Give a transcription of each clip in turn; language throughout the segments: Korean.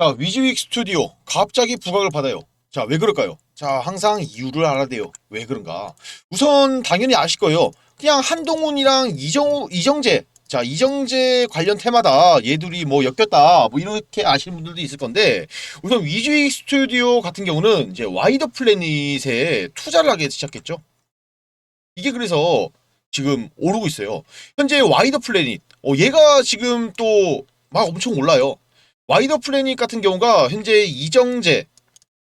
자, 위즈윅 스튜디오 갑자기 부각을 받아요. 자, 왜 그럴까요? 자, 항상 이유를 알아야 돼요. 왜 그런가? 우선 당연히 아실 거예요. 그냥 한동훈이랑 이정 이정재 자, 이정재 관련 테마다 얘들이 뭐 엮였다. 뭐 이렇게 아시는 분들도 있을 건데 우선 위즈윅 스튜디오 같은 경우는 이제 와이더 플래닛에 투자를 하기 시작했죠. 이게 그래서 지금 오르고 있어요. 현재 와이더 플래닛 어 얘가 지금 또 막 엄청 올라요. 와이더 플래닛 같은 경우가 현재 이정재,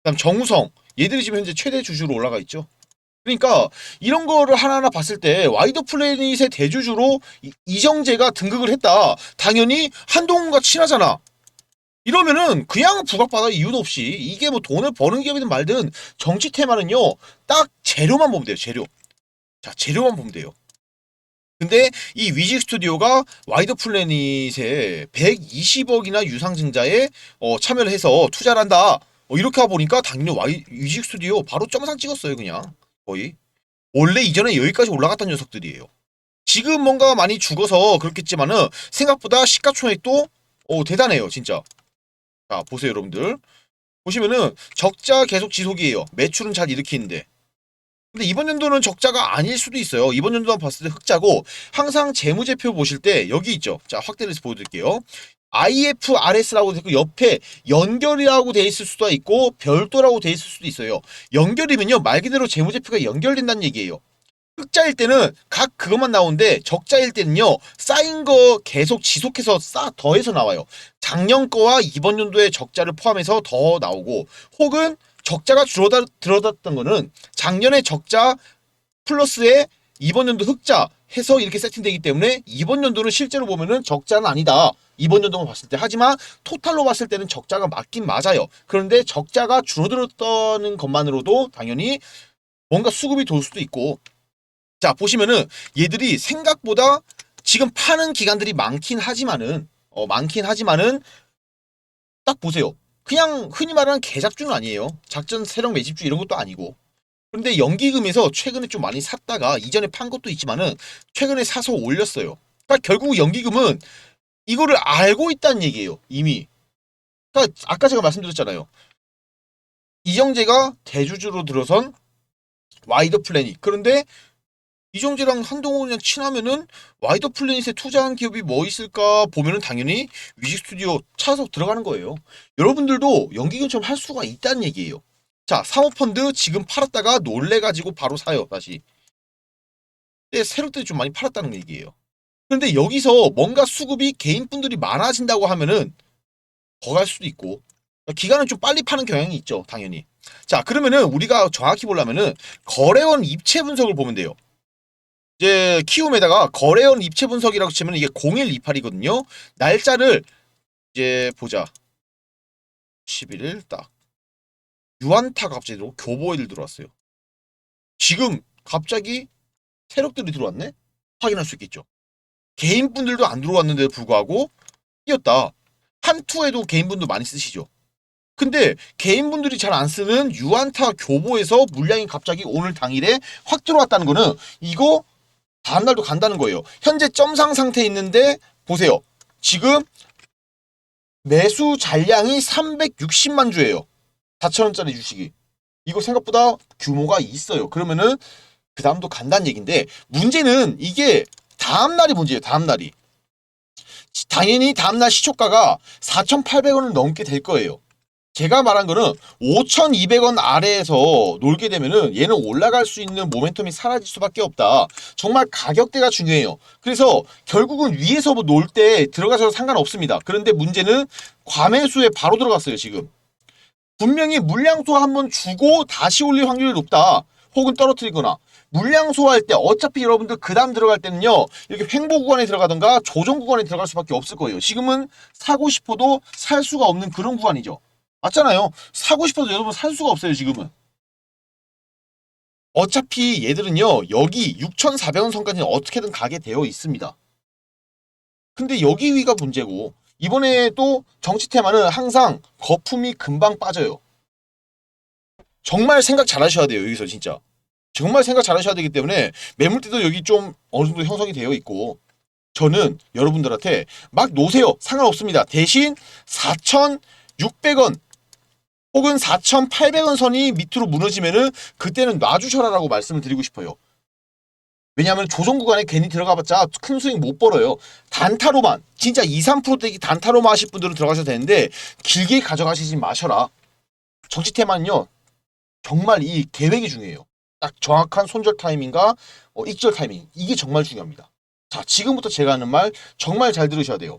그다음 정우성 얘들이 지금 현재 최대 주주로 올라가 있죠. 그러니까 이런 거를 하나하나 봤을 때 와이더 플래닛의 대주주로 이- 이정재가 등극을 했다. 당연히 한동훈과 친하잖아. 이러면은 그냥 부각받을 이유도 없이 이게 뭐 돈을 버는 기업이든 말든 정치 테마는요 딱 재료만 보면 돼요 재료 자 재료만 보면 돼요 근데 이 위직 스튜디오가 와이더 플래닛에 120억이나 유상증자에 어, 참여를 해서 투자를 한다. 어, 이렇게 보니까 당연히 와이, 위직 스튜디오 바로 점상 찍었어요, 그냥. 거의. 원래 이전에 여기까지 올라갔던 녀석들이에요. 지금 뭔가 많이 죽어서 그렇겠지만은 생각보다 시가총액도 어, 대단해요, 진짜. 자, 보세요, 여러분들. 보시면은 적자 계속 지속이에요. 매출은 잘 일으키는데. 근데 이번 연도는 적자가 아닐 수도 있어요. 이번 연도만 봤을 때 흑자고 항상 재무제표 보실 때 여기 있죠. 자 확대를 해서 보여드릴게요. IFRS라고 되고 옆에 연결이라고 돼 있을 수도 있고 별도라고 돼 있을 수도 있어요. 연결이면요 말 그대로 재무제표가 연결된다는 얘기예요. 흑자일 때는 각 그것만 나오는데 적자일 때는요 쌓인 거 계속 지속해서 쌓 더해서 나와요. 작년 거와 이번 연도의 적자를 포함해서 더 나오고 혹은 적자가 줄어다 들어갔던 거는 작년에 적자 플러스에 이번 연도 흑자 해서 이렇게 세팅되기 때문에 이번 연도는 실제로 보면은 적자는 아니다. 이번 연도만 봤을 때 하지만 토탈로 봤을 때는 적자가 맞긴 맞아요. 그런데 적자가 줄어들었다는 것만으로도 당연히 뭔가 수급이 돌 수도 있고 자 보시면은 얘들이 생각보다 지금 파는 기관들이 많긴 하지만은 어 많긴 하지만은 딱 보세요. 그냥 흔히 말하는 개잡주는 아니에요. 작전 세력 매집주 이런 것도 아니고. 그런데 연기금에서 최근에 좀 많이 샀다가 이전에 판 것도 있지만은 최근에 사서 올렸어요. 그러니까 결국 연기금은 이거를 알고 있다는 얘기예요. 이미. 그러니까 아까 제가 말씀드렸잖아요. 이정재가 대주주로 들어선 와이더 플래닛. 그런데 이정재랑 한동훈이랑 친하면은 와이더 플래닛에 투자한 기업이 뭐 있을까 보면은 당연히 위직 스튜디오 찾아서 들어가는 거예요. 여러분들도 연기금처럼 할 수가 있다는 얘기예요. 자, 사모펀드 지금 팔았다가 놀래가지고 바로 사요, 다시. 근데 세력들이 좀 많이 팔았다는 얘기예요. 그런데 여기서 뭔가 수급이 개인분들이 많아진다고 하면은 더 갈 수도 있고, 기간은 좀 빨리 파는 경향이 있죠, 당연히. 자, 그러면은 우리가 정확히 보려면은 거래원 입체 분석을 보면 돼요. 이제 키움에다가 거래원 입체 분석이라고 치면 이게 0128이거든요. 날짜를 이제 보자. 11일 딱. 유한타가 갑자기 들어오고 교보일 들어왔어요. 지금 갑자기 세력들이 들어왔네? 확인할 수 있겠죠. 개인분들도 안 들어왔는데도 불구하고 뛰었다. 한투에도 개인분들 많이 쓰시죠. 근데 개인분들이 잘 안 쓰는 유한타 교보에서 물량이 갑자기 오늘 당일에 확 들어왔다는 거는 이거 다음 날도 간다는 거예요. 현재 점상 상태에 있는데 보세요. 지금 매수 잔량이 360만 주예요. 4천원짜리 주식이. 이거 생각보다 규모가 있어요. 그러면은 그 다음도 간다는 얘기인데 문제는 이게 다음 날이 문제예요. 다음 날이. 당연히 다음 날 시초가가 4,800원을 넘게 될 거예요. 제가 말한 거는 5,200원 아래에서 놀게 되면은 얘는 올라갈 수 있는 모멘텀이 사라질 수밖에 없다. 정말 가격대가 중요해요. 그래서 결국은 위에서 뭐 놀 때 들어가셔도 상관없습니다. 그런데 문제는 과매수에 바로 들어갔어요, 지금. 분명히 물량소 한번 주고 다시 올릴 확률이 높다. 혹은 떨어뜨리거나. 물량 소화할 때 어차피 여러분들 그 다음 들어갈 때는요 이렇게 횡보 구간에 들어가던가 조정 구간에 들어갈 수밖에 없을 거예요 지금은 사고 싶어도 살 수가 없는 그런 구간이죠 맞잖아요. 사고 싶어도 여러분 살 수가 없어요 지금은. 어차피 얘들은요 여기 6,400원 선까지는 어떻게든 가게 되어 있습니다. 근데 여기 위가 문제고 이번에 또 정치 테마는 항상 거품이 금방 빠져요. 정말 생각 잘 하셔야 돼요 여기서 진짜. 정말 생각 잘 하셔야 되기 때문에 매물대도 여기 좀 어느 정도 형성이 되어 있고 저는 여러분들한테 막 놓으세요. 상관없습니다. 대신 600원 혹은 4,800원 선이 밑으로 무너지면은 그때는 놔주셔라라고 말씀을 드리고 싶어요. 왜냐하면 조정 구간에 괜히 들어가봤자 큰 수익 못 벌어요. 단타로만 진짜 2, 3%대기 단타로만 하실 분들은 들어가셔도 되는데 길게 가져가시지 마셔라. 정치태만요 정말 이 계획이 중요해요. 딱 정확한 손절 타이밍과 어, 익절 타이밍 이게 정말 중요합니다. 자 지금부터 제가 하는 말 정말 잘 들으셔야 돼요.